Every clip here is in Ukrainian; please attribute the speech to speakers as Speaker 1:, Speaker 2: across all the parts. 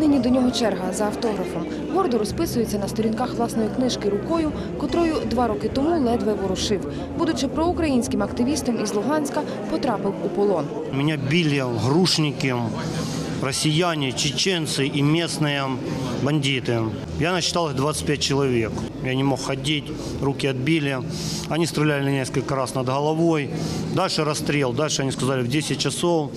Speaker 1: Нині до нього черга за автографом. Гордо розписується на сторінках власної книжки рукою, котрою два роки тому ледве ворушив. Будучи проукраїнським активістом із Луганська, потрапив у полон.
Speaker 2: Меня били грушники, россияне, чеченцы и местные бандиты. Я насчитал их 25 человек. Я не мог ходить, руки отбили. Они стреляли несколько раз над головой. Дальше расстрел. Дальше они сказали в 10 часов.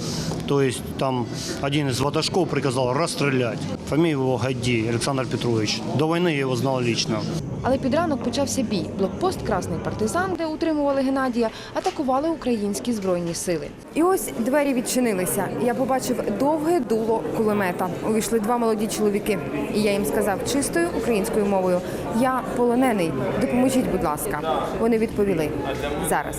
Speaker 2: То есть там один из ватажков приказал расстрелять. Фамилия его Гади, Александр Петрович. До войны я его знал лично.
Speaker 1: Але під ранок почався бій. Блокпост Красний партизан, де утримували Геннадія, атакували українські збройні сили. І ось двері відчинилися. Я побачив довге дуло кулемета. Увійшли два молоді чоловіки. І я їм сказав чистою українською мовою: Я полонений, допоможіть, будь ласка. Вони відповіли зараз.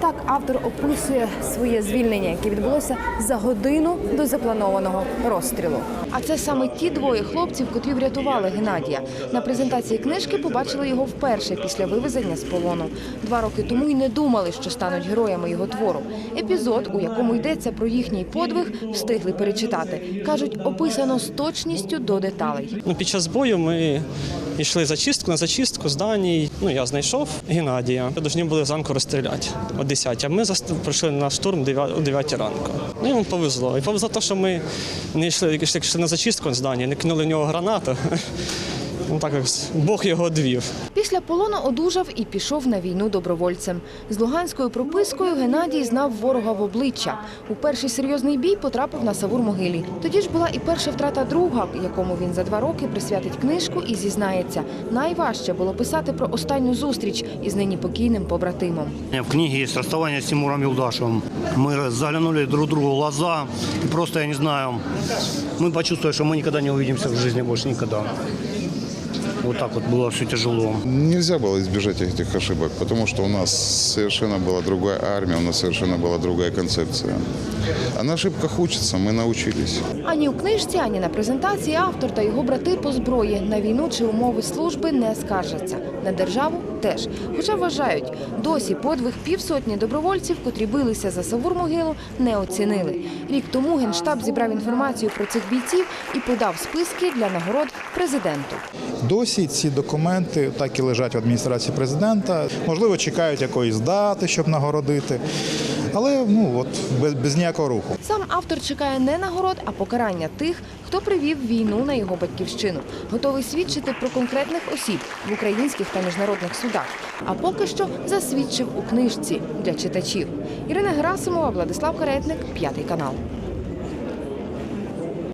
Speaker 1: Так автор описує своє звільнення, яке відбулося за годину до запланованого розстрілу. А це саме ті двоє хлопців, котрі врятували Геннадія. На презентації книжки побачили його вперше після вивезення з полону. Два роки тому й не думали, що стануть героями його твору. Епізод, у якому йдеться про їхній подвиг, встигли перечитати. кажуть, описано з точністю до деталей.
Speaker 3: Ну, під час бою ми йшли зачистку на зачистку зданій. Ну, я знайшов Геннадія. Повинні були зранку розстріляти о 10, а ми прийшли на штурм о 9 ранку. Ну, йому повезло. І повезло те, що ми не йшли, йшли на зачистку здані, не кинули в нього гранату Ну, так як Бог його одвів.
Speaker 1: Після полону одужав і пішов на війну добровольцем. З луганською пропискою Геннадій знав ворога в обличчя. У перший серйозний бій потрапив на Савур-могилі. Тоді ж була і перша втрата друга, якому він за два роки присвятить книжку і зізнається. Найважче було писати про останню зустріч із нині покійним побратимом.
Speaker 2: У меня в книге есть расставание с Тимуром Юлдашевым. Мы заглянули друг другу в глаза. И просто, я не знаю, мы почувствовали, что мы никогда не увидимся в жизни больше никогда. Вот так вот было все тяжело.
Speaker 4: Нельзя было избежать этих ошибок, потому что у нас совершенно была другая армия, у нас совершенно была другая концепция. А на ошибках учатся, мы научились.
Speaker 1: Ані у книжці, ані на презентації автор та його брати по зброї на війну чи умови служби не скаржаться. На державу теж. Хоча вважають, досі подвиг півсотні добровольців, котрі билися за Савур-могилу, не оцінили. Рік тому Генштаб зібрав інформацію про цих бійців і подав списки для нагород президенту.
Speaker 5: Досі ці документи так і лежать в адміністрації президента. Можливо, чекають якоїсь дати, щоб нагородити. Але ну от без, без ніякого руху.
Speaker 1: Сам автор чекає не нагород, а покарання тих, хто привів війну на його батьківщину. Готовий свідчити про конкретних осіб в українських та міжнародних судах. А поки що засвідчив у книжці для читачів. Ірина Герасимова, Владислав Каретник, п'ятий канал.